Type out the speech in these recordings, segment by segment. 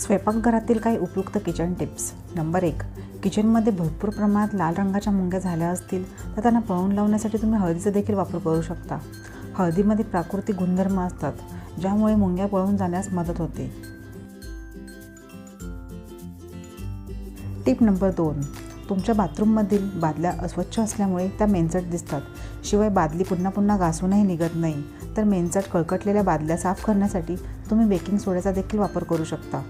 स्वयंपाकघरातील काही उपयुक्त किचन टिप्स नंबर एक किचनमध्ये भरपूर प्रमाणात लाल रंगाच्या मुंग्या झाल्या असतील तर त्यांना पळवून लावण्यासाठी तुम्ही हळदीचा देखील वापर करू शकता. हळदीमध्ये प्राकृतिक गुणधर्म असतात ज्यामुळे मुंग्या पळून जाण्यास मदत होते. टिप नंबर दोन तुमच्या बाथरूममधील बादल्या अस्वच्छ असल्यामुळे त्या मेनचट दिसतात. शिवाय बादली पुन्हा पुन्हा घासूनही निघत नाही तर मेनचट कळकटलेल्या बादल्या साफ करण्यासाठी तुम्ही बेकिंग सोड्याचा देखील वापर करू शकता.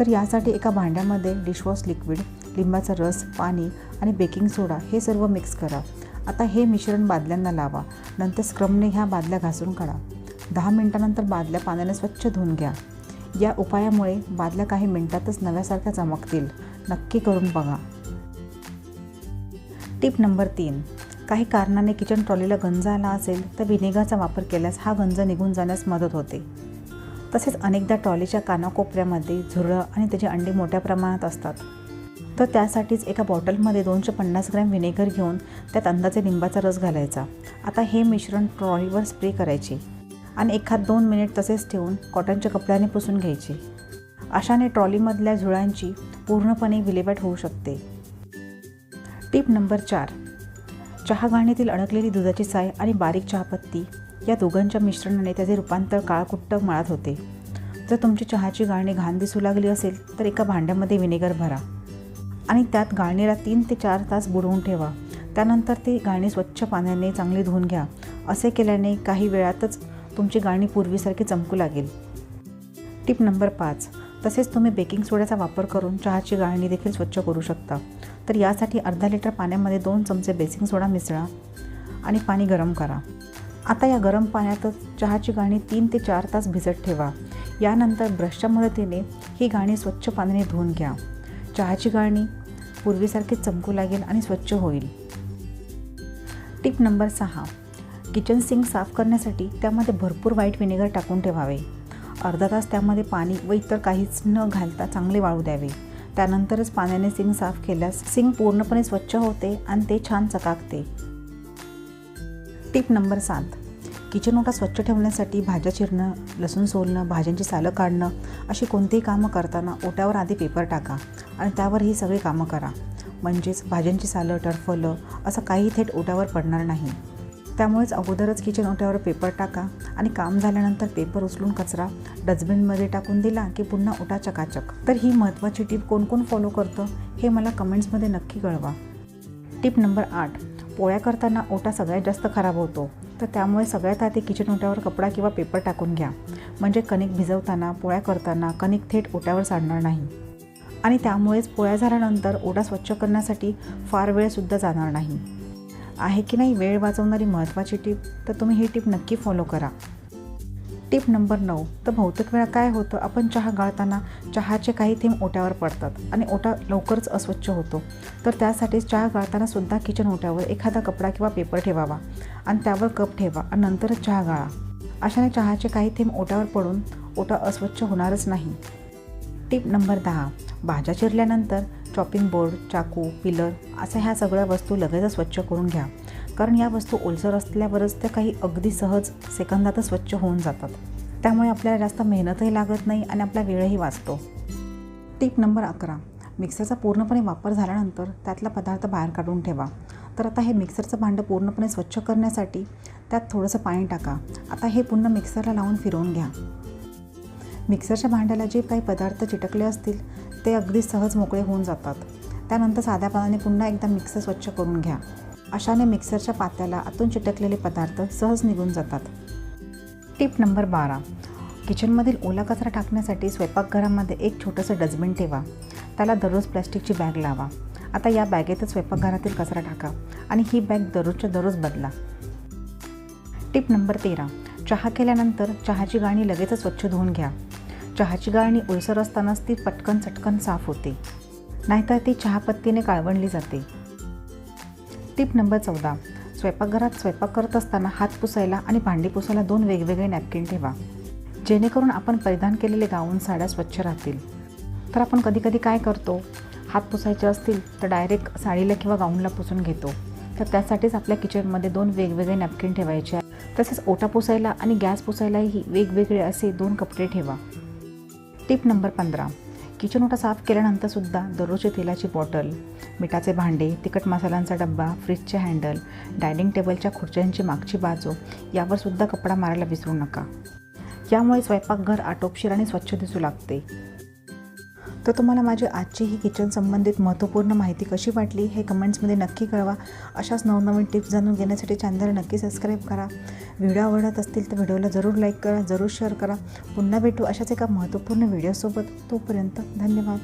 तर यासाठी एका भांड्यामध्ये डिशवॉश लिक्विड लिंबाचा रस पाणी आणि बेकिंग सोडा हे सर्व मिक्स करा. आता हे मिश्रण बादल्यांना लावा. नंतर स्क्रमने ह्या बादल्या घासून काढा. दहा मिनटानंतर बादल्या पाण्याने स्वच्छ धुवून घ्या. या उपायामुळे बादल्या काही मिनिटातच नव्यासारख्या चमकतील. नक्की करून बघा. टिप नंबर तीन. काही कारणाने किचन ट्रॉलीला गंज आला असेल तर विनेगाचा वापर केल्यास हा गंज निघून जाण्यास मदत होते. तसेच अनेकदा ट्रॉलीच्या कानाकोपऱ्यामध्ये झुरळं आणि त्याचे अंडी मोठ्या प्रमाणात असतात. तर त्यासाठीच एका बॉटलमध्ये दोनशे पन्नास ग्रॅम विनेगर घेऊन त्यात अंदाजे लिंबाचा रस घालायचा. आता हे मिश्रण ट्रॉलीवर स्प्रे करायचे आणि एखाद दोन मिनिट तसेच ठेवून कॉटनच्या कपड्याने पुसून घ्यायचे. अशाने ट्रॉलीमधल्या झुळांची पूर्णपणे विल्हेवाट होऊ शकते. टिप नंबर चार. चहा घाणीतील अडकलेली दुधाची साय आणि बारीक चहापत्ती या दोघांच्या मिश्रणाने त्याचे रूपांतर काळकुट्ट मळात होते. जर तुमची चहाची गाळणी घाण दिसू लागली असेल तर एका भांड्यामध्ये विनेगर भरा आणि त्यात गाळणीला तीन ते चार तास बुडवून ठेवा. त्यानंतर ती गाळणी स्वच्छ पाण्याने चांगली धुवून घ्या. असे केल्याने काही वेळातच तुमची गाळणी पूर्वीसारखी चमकू लागेल. टिप नंबर पाच. तसेच तुम्ही बेकिंग सोड्याचा वापर करून चहाची गाळणी देखील स्वच्छ करू शकता. तर यासाठी अर्धा लिटर पाण्यामध्ये दोन चमचे बेकिंग सोडा मिसळा आणि पाणी गरम करा. आता या गरम पाण्यातच चहाची गाणी तीन ते चार तास भिजत ठेवा. यानंतर ब्रशच्या मदतीने ही गाणी स्वच्छ पाण्याने धुवून घ्या. चहाची गाणी पूर्वीसारखी चमकू लागेल आणि स्वच्छ होईल. टिप नंबर सहा. किचन सिंक साफ करण्यासाठी त्यामध्ये भरपूर व्हाईट विनेगर टाकून ठेवावे. अर्धा तास त्यामध्ये पाणी व इतर काहीच न घालता चांगले वाळू द्यावे. त्यानंतरच पाण्याने सिंक साफ केल्यास सिंक पूर्णपणे स्वच्छ होते आणि ते छान चकाकते. टिप नंबर सात. किचन ओटा स्वच्छ ठेवण्यासाठी भाज्या चिरणं लसूण सोलणं भाज्यांची सालं काढणं अशी कोणतीही कामं करताना ओट्यावर आधी पेपर टाका आणि त्यावर ही सगळी कामं करा. म्हणजेच भाज्यांची सालं टरफलं असं काही थेट ओट्यावर पडणार नाही. त्यामुळेच अगोदरच किचन ओट्यावर पेपर टाका आणि काम झाल्यानंतर पेपर उचलून कचरा डस्टबिनमध्ये टाकून दिला की पुन्हा ओटा चकाचक. तर ही महत्त्वाची टीप कोण कोण फॉलो करतं हे मला कमेंट्समध्ये नक्की कळवा. टिप नंबर आठ. पोळ्या करताना ओटा सगळ्यात जास्त खराब होतो. तर त्यामुळे सगळ्यात आधी किचन ओट्यावर कपडा किंवा पेपर टाकून घ्या. म्हणजे कणिक भिजवताना पोळ्या करताना कणिक थेट ओट्यावर सांडणार नाही. आणि त्यामुळेच पोळ्या झाल्यानंतर ओटा स्वच्छ करण्यासाठी फार वेळसुद्धा जाणार नाही. आहे की नाही वेळ वाचवणारी महत्त्वाची टीप तर तुम्ही ही टीप नक्की फॉलो करा. टिप नंबर नऊ. तर बहुतेक वेळा काय होतं आपण चहा गाळताना चहाचे काही थेंब ओट्यावर पडतात आणि ओटा लवकरच अस्वच्छ होतो. तर त्यासाठीच चहा गाळताना सुद्धा किचन ओट्यावर एखादा कपडा किंवा पेपर ठेवावा आणि त्यावर कप ठेवा आणि नंतरच चहा गाळा. अशाने चहाचे काही थेंब ओट्यावर पडून ओटा अस्वच्छ होणारच नाही. टीप नंबर दहा. भाज्या चिरल्यानंतर चॉपिंग बोर्ड चाकू पिलर अशा ह्या सगळ्या वस्तू लगेचच स्वच्छ करून घ्या. कारण या वस्तू ओलसर असल्यावरच त्या काही अगदी सहज सेकंदातच स्वच्छ होऊन जातात. त्यामुळे आपल्याला जास्त मेहनतही लागत नाही आणि आपला वेळही वाचतो. टीप नंबर अकरा. मिक्सरचा पूर्णपणे वापर झाल्यानंतर त्यातला पदार्थ बाहेर काढून ठेवा. तर आता हे मिक्सरचं भांडं पूर्णपणे स्वच्छ करण्यासाठी त्यात थोडंसं पाणी टाका. आता हे पुन्हा मिक्सरला लावून फिरवून घ्या. मिक्सरच्या भांड्याला जे काही पदार्थ चिटकले असतील ते अगदी सहज मोकळे होऊन जातात. त्यानंतर साध्या पाण्याने पुन्हा एकदा मिक्सर स्वच्छ करून घ्या. अशाने मिक्सरच्या पात्याला आतून चिटकलेले पदार्थ सहज निघून जातात. टिप नंबर बारा. किचनमधील ओला कचरा टाकण्यासाठी स्वयंपाकघरामध्ये एक छोटंसं डस्टबिन ठेवा. त्याला दररोज प्लॅस्टिकची बॅग लावा. आता या बॅगेतच स्वयंपाकघरातील कचरा टाका आणि ही बॅग दररोजच्या दररोज बदला. टिप नंबर तेरा. चहा केल्यानंतर चहाची गाळणी लगेचच स्वच्छ धुवून घ्या. चहाची गाळणी ओलसर असतानाच ती पटकन चटकन साफ होते. नाहीतर ती चहापत्तीने काळवणली जाते. टिप नंबर चौदा. स्वयंपाकघरात स्वयंपाक करत असताना हात पुसायला आणि भांडी पुसायला दोन वेगवेगळे नॅपकिन ठेवा. जेणेकरून आपण परिधान केलेले गाऊन साड्या स्वच्छ राहतील. तर आपण कधीकधी काय करतो? हात पुसायचे असतील तर डायरेक्ट साडीला किंवा गाऊनला पुसून घेतो. तर त्यासाठीच आपल्या किचनमध्ये दोन वेगवेगळे नॅपकिन ठेवायचे तसेच ओटा पुसायला आणि गॅस पुसायलाही वेगवेगळे असे दोन कपडे ठेवा. टिप नंबर पंधरा. किचन ओटा साफ केल्यानंतरसुद्धा दररोजची तेलाची बॉटल मिठाचे भांडे तिखट मसाल्यांचा डब्बा फ्रीजचे हँडल डायनिंग टेबलच्या खुर्च्यांची मागची बाजू यावरसुद्धा कपडा मारायला विसरू नका. यामुळे स्वयंपाकघर आटोपशीर आणि स्वच्छ दिसू लागते. तर तुम्हाला माझी आजची ही किचन संबंधित महत्त्वपूर्ण माहिती कशी वाटली हे कमेंट्समध्ये नक्की कळवा. अशाच नवनवीन टिप्स जाणून घेण्यासाठी चॅनल नक्की सबस्क्राईब करा. व्हिडिओ आवडत असतील तर व्हिडिओला जरूर लाईक करा जरूर शेअर करा. पुन्हा भेटू अशाच एका महत्त्वपूर्ण व्हिडिओसोबत. तोपर्यंत धन्यवाद.